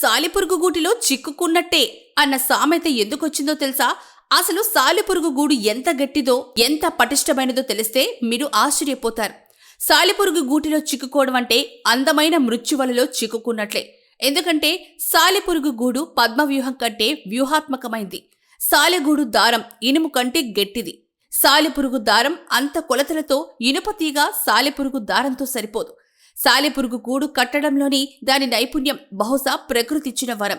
సాలిపురుగు గూటిలో చిక్కుకున్నట్టే అన్న సామెత ఎందుకొచ్చిందో తెలుసా? అసలు సాలిపురుగు గూడు ఎంత గట్టిదో ఎంత పటిష్టమైనదో తెలిస్తే మీరు ఆశ్చర్యపోతారు. సాలిపురుగు గూటిలో చిక్కుకోవడం అంటే అందమైన మృత్యువలలో చిక్కుకున్నట్లే. ఎందుకంటే సాలిపురుగు గూడు పద్మవ్యూహం కంటే వ్యూహాత్మకమైంది. సాలెగూడు దారం ఇనుము కంటే గట్టిది. సాలిపురుగు దారం అంత కొలతలతో ఇనుప తీగ సాలెపురుగు దారంతో సరిపోదు. సాలెపురుగు గూడు కట్టడంలోని దాని నైపుణ్యం బహుశా ప్రకృతిచ్చిన వరం.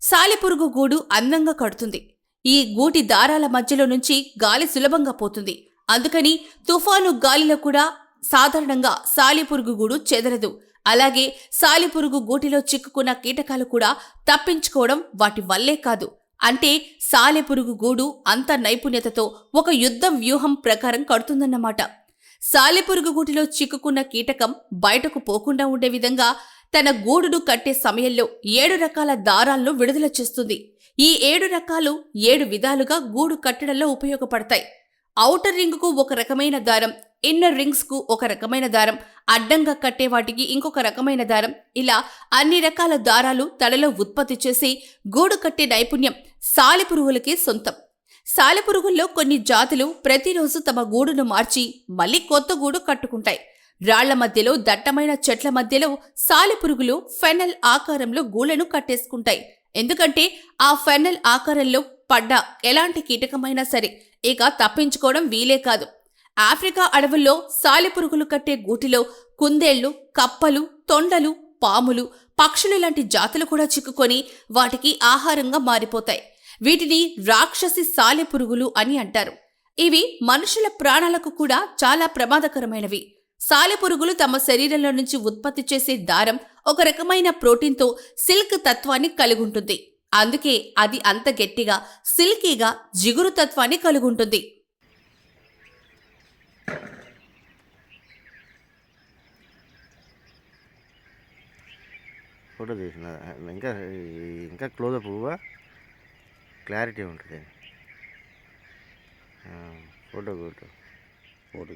సాలెపురుగు గూడు అందంగా కడుతుంది. ఈ గూటి దారాల మధ్యలో నుంచి గాలి సులభంగా పోతుంది. అందుకని తుఫాను గాలిలో కూడా సాధారణంగా సాలిపురుగు గూడు చెదరదు. అలాగే సాలిపురుగు గూటిలో చిక్కుకున్న కీటకాలు కూడా తప్పించుకోవడం వాటి వల్లే కాదు. అంటే సాలెపురుగు గూడు అంత నైపుణ్యతతో ఒక యుద్ధం వ్యూహం ప్రకారం కడుతుందన్నమాట. సాలెపురుగు గూటిలో చిక్కుకున్న కీటకం బయటకు పోకుండా ఉండే విధంగా తన గూడును కట్టే సమయంలో ఏడు రకాల దారాలను విడుదల చేస్తుంది. ఈ ఏడు రకాలు ఏడు విధాలుగా గూడు కట్టడంలో ఉపయోగపడతాయి. ఔటర్ రింగ్కు ఒక రకమైన దారం ఇన్నర్ రింగ్స్కు ఒక రకమైన దారం అడ్డంగా కట్టే వాటికి ఇంకొక రకమైన దారం. ఇలా అన్ని రకాల దారాలు తలలో ఉత్పత్తి చేసి గూడు కట్టే నైపుణ్యం సాలెపురుగులకి సొంతం. సాలెపురుగుల్లో కొన్ని జాతులు ప్రతిరోజు తమ గూడును మార్చి మళ్ళీ కొత్త గూడు కట్టుకుంటాయి. రాళ్ళ మధ్యలో దట్టమైన చెట్ల మధ్యలో సాలెపురుగులు ఫెనల్ ఆకారంలో గూళ్ళను కట్టేసుకుంటాయి. ఎందుకంటే ఆ ఫెనల్ ఆకారంలో పడ్డ ఎలాంటి కీటకమైనా సరే ఇక తప్పించుకోవడం వీలే కాదు. ఆఫ్రికా అడవుల్లో సాలెపురుగులు కట్టే గూటిలో కుందేళ్ళు కప్పలు తొండలు పాములు పక్షులు లాంటి జాతులు కూడా చిక్కుకొని వాటికి ఆహారంగా మారిపోతాయి. వీటిని రాక్షసి సాలెపురుగులు అని అంటారు. ఇవి మనుషుల ప్రాణాలకు కూడా చాలా ప్రమాదకరమైనవి. సాలెపురుగులు తమ శరీరంలో నుంచి ఉత్పత్తి చేసే దారం ఒక రకమైన ప్రోటీన్తో సిల్క్ తత్వాన్ని కలిగుంటుంది. అందుకే అది అంత గట్టిగా సిల్కీగా జిగురు తత్వాన్ని కలిగుంటుంది. ఫోటో తీసిన ఇంకా ఇంకా క్లోజప్ పువ్వా? క్లారిటీ ఉంటుంది. Photo photo. ఫోటో